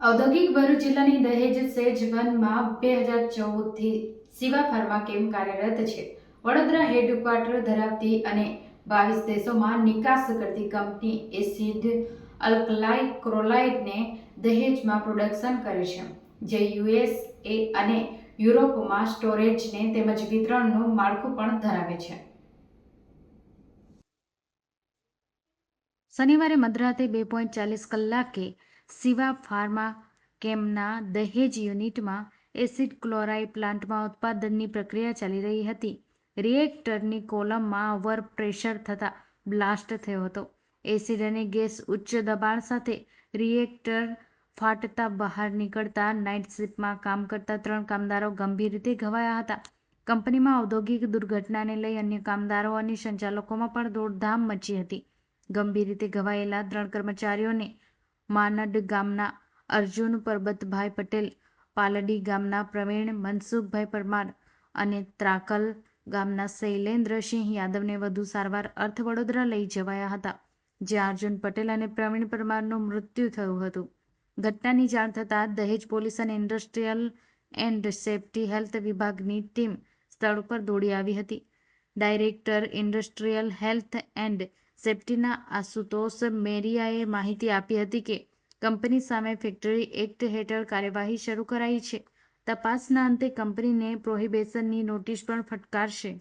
ઔદ્યોગિક ભરૂચ જિલ્લાની દહેજ સેજ વનમાં બે હજાર ચૌદથી સિવા ફાર્મા કેમ કાર્યરત છે? વડોદરા હેડક્વાર્ટર ધરાવતી અને બાવીસ દેશોમાં નિકાસ કરતી કંપની એસિડ અલ્કલાઈ ક્રોલાઇડને દહેજમાં પ્રોડક્શન કરે છે. જે યુએસ એ અને યુરોપમાં સ્ટોરેજને તેમજ વિતરણનું માળખું પણ ધરાવે છે. શનિવારે મધરાતે બે પોઈન્ટ ચાલીસ કલાકે સિવા ફાર્મા કેમના દહેજ યુનિટમાં એસિડ ક્લોરાઇડ પ્લાન્ટમાં ઉત્પાદનની પ્રક્રિયા ચાલી રહી હતી. રિએક્ટરની કોલમમાં ઓવર પ્રેશર થતાં બ્લાસ્ટ થયો હતો. એસિડ અને ગેસ ઉચ્ચ દબાણ સાથે રિએક્ટર ફાટતા બહાર નીકળતા નાઇટ શિફ્ટમાં કામ કરતા ત્રણ કામદારો ગંભીર રીતે ઘવાયા હતા. કંપનીમાં ઔદ્યોગિક દુર્ઘટનાને લઈ અન્ય કામદારો અને સંચાલકોમાં પણ દોડધામ મચી હતી. ગંભીર રીતે ઘવાયેલા ત્રણ કર્મચારીઓને માનડ ગામના અર્જુન પરબતભાઈ પટેલ, પાલડી ગામના પ્રવીણ, મનસુખભાઈ પરમાર અને ત્રાકલ ગામના શૈલેન્દ્રસિંહ યાદવને વધુ સારવાર અર્થ વડોદરા લઈ જવાયા હતા, જ્યાં અર્જુન પટેલ અને પ્રવીણ પરમારનું મૃત્યુ થયું હતું. ઘટનાની જાણ થતાં દહેજ પોલીસ અને ઇન્ડસ્ટ્રીયલ એન્ડ સેફ્ટી હેલ્થ વિભાગની ટીમ સ્થળ પર દોડી આવી હતી. ડાયરેક્ટર ઇન્ડસ્ટ્રીયલ હેલ્થ એન્ડ સેફ્ટીના આશુતોષ મેરિયાએ માહિતી આપી હતી કે કંપની સામે ફેક્ટરી એક્ટ હેઠળ કાર્યવાહી શરૂ કરાઈ છે. તપાસના અંતે કંપનીને પ્રોહિબેશનની નોટિસ પણ ફટકારશે.